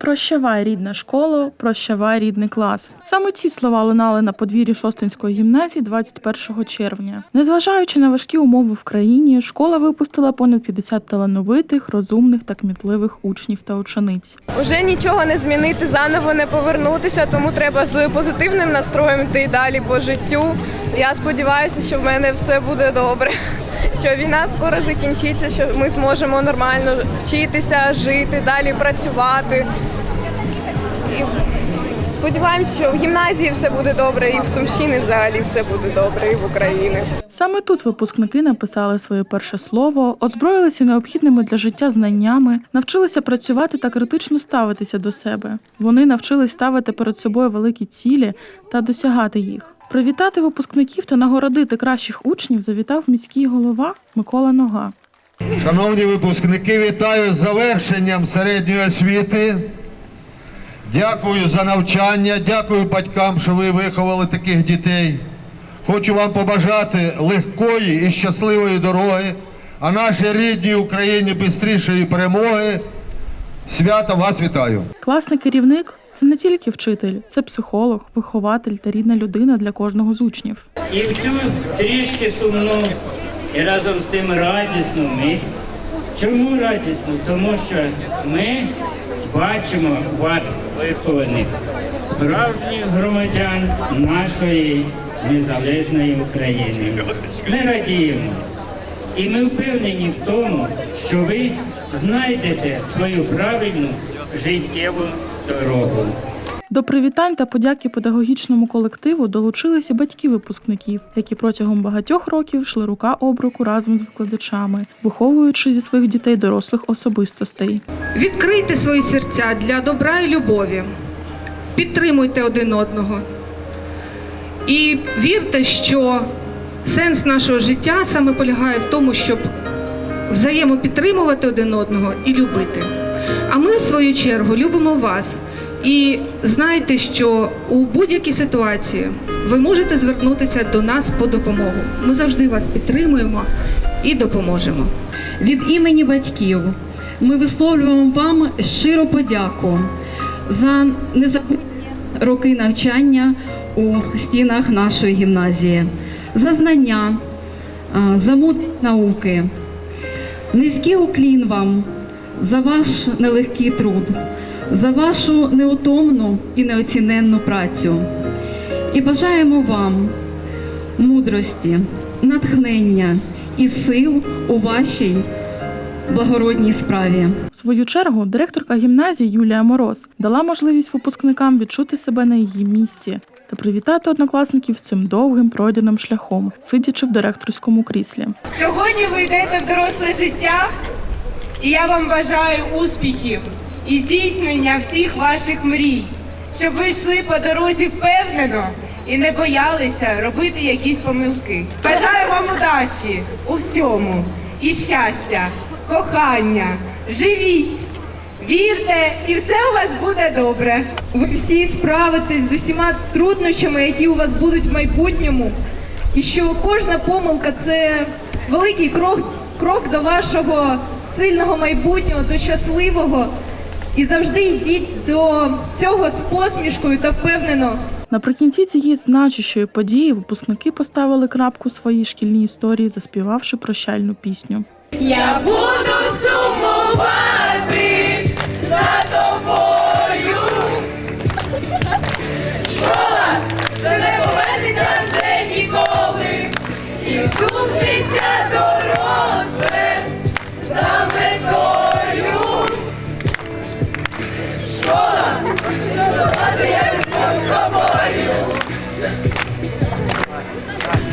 Прощавай, рідна школо, прощавай, рідний клас. Саме ці слова лунали на подвір'ї Шостинської гімназії 21 червня. Незважаючи на важкі умови в країні, школа випустила понад 50 талановитих, розумних та кмітливих учнів та учениць. Уже нічого не змінити, заново не повернутися, тому треба з позитивним настроєм йти далі по життю. Я сподіваюся, що в мене все буде добре. Що війна скоро закінчиться, що ми зможемо нормально вчитися, жити, далі працювати. І сподіваємося, що в гімназії все буде добре, і в Сумщині взагалі все буде добре, і в Україні. Саме тут випускники написали своє перше слово, озброїлися необхідними для життя знаннями, навчилися працювати та критично ставитися до себе. Вони навчились ставити перед собою великі цілі та досягати їх. Привітати випускників та нагородити кращих учнів завітав міський голова Микола Нога. Шановні випускники, вітаю з завершенням середньої освіти. Дякую за навчання, дякую батькам, що ви виховали таких дітей. Хочу вам побажати легкої і щасливої дороги, а нашій рідній Україні бистрішої перемоги. Свято вас вітаю! Класний керівник це не тільки вчитель, це психолог, вихователь та рідна людина для кожного з учнів. І в цю трішки сумну і разом з тим радісну мить. Чому радісну? Тому що ми бачимо вас вихованих, справжніх громадян нашої незалежної України. Ми радіємо. І ми впевнені в тому, що ви знайдете свою правильну життєву дорогу. До привітань та подяки педагогічному колективу долучилися батьки випускників, які протягом багатьох років йшли рука об руку разом з викладачами, виховуючи зі своїх дітей дорослих особистостей. Відкрийте свої серця для добра і любові. Підтримуйте один одного. І вірте, що сенс нашого життя саме полягає в тому, щоб взаємопідтримувати один одного і любити. А ми, в свою чергу, любимо вас. І знайте, що у будь-якій ситуації ви можете звернутися до нас по допомогу. Ми завжди вас підтримуємо і допоможемо. Від імені батьків ми висловлюємо вам щиру подяку за незабутні роки навчання у стінах нашої гімназії, за знання, за мудрість науки. Низький уклін вам за ваш нелегкий труд, за вашу неутомну і неоціненну працю. І бажаємо вам мудрості, натхнення і сил у вашій благородній справі. В свою чергу директорка гімназії Юлія Мороз дала можливість випускникам відчути себе на її місці та привітати однокласників цим довгим пройденим шляхом, сидячи в директорському кріслі. Сьогодні ви йдете в доросле життя, і я вам бажаю успіхів і здійснення всіх ваших мрій, щоб ви йшли по дорозі впевнено і не боялися робити якісь помилки. Бажаю вам удачі у всьому і щастя, кохання. Живіть, вірте, і все у вас буде добре. Ви всі справитесь з усіма труднощами, які у вас будуть в майбутньому, і що кожна помилка це великий крок, крок до вашого сильного майбутнього, до щасливого. І завжди йдіть до цього з посмішкою та впевнено. Наприкінці цієї значущої події випускники поставили крапку своїй шкільній історії, заспівавши прощальну пісню. Я буду сумувати.